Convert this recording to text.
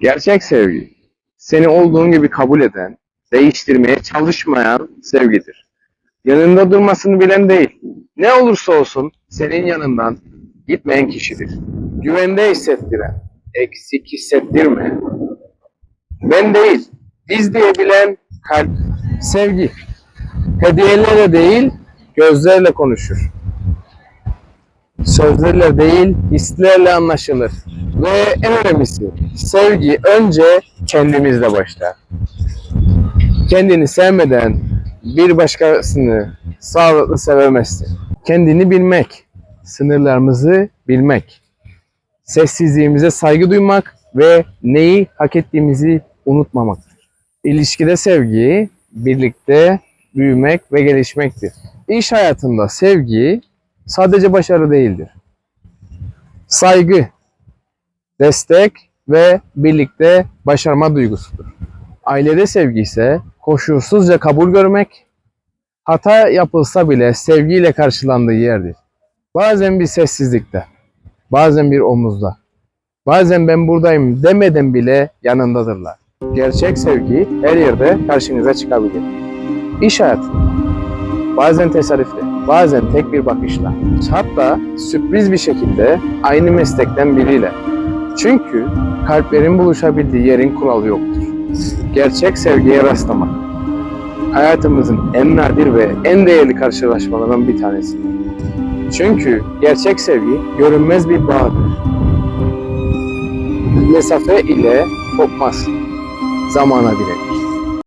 Gerçek sevgi, seni olduğun gibi kabul eden, değiştirmeye çalışmayan sevgidir. Yanında durmasını bilen değil, ne olursa olsun senin yanından gitmeyen kişidir. Güvende hissettiren, eksik hissettirme. Ben değil, biz diyebilen kalp, sevgi. Hediyelerle değil, gözlerle konuşur. Sözlerle değil, hislerle anlaşılır. Ve en önemlisi, sevgi önce kendimizle başlar. Kendini sevmeden bir başkasını sağlıklı sevemezsin. Kendini bilmek, sınırlarımızı bilmek, sessizliğimize saygı duymak ve neyi hak ettiğimizi unutmamaktır. İlişkide sevgi, birlikte büyümek ve gelişmektir. İş hayatında sevgi sadece başarı değildir. Saygı, destek ve birlikte başarma duygusudur. Ailede sevgi ise koşulsuzca kabul görmek, hata yapılsa bile sevgiyle karşılandığı yerdir. Bazen bir sessizlikte, bazen bir omuzda, bazen ben buradayım demeden bile yanındadırlar. Gerçek sevgi her yerde karşınıza çıkabilir. İş hayatında, bazen tesadüfle, bazen tek bir bakışla, hatta sürpriz bir şekilde aynı meslekten biriyle. Çünkü kalplerin buluşabildiği yerin kuralı yoktur. Gerçek sevgiye rastlamak, hayatımızın en nadir ve en değerli karşılaşmalarından bir tanesidir. Çünkü gerçek sevgi görünmez bir bağdır. Mesafe ile kopmaz, zamana direnir.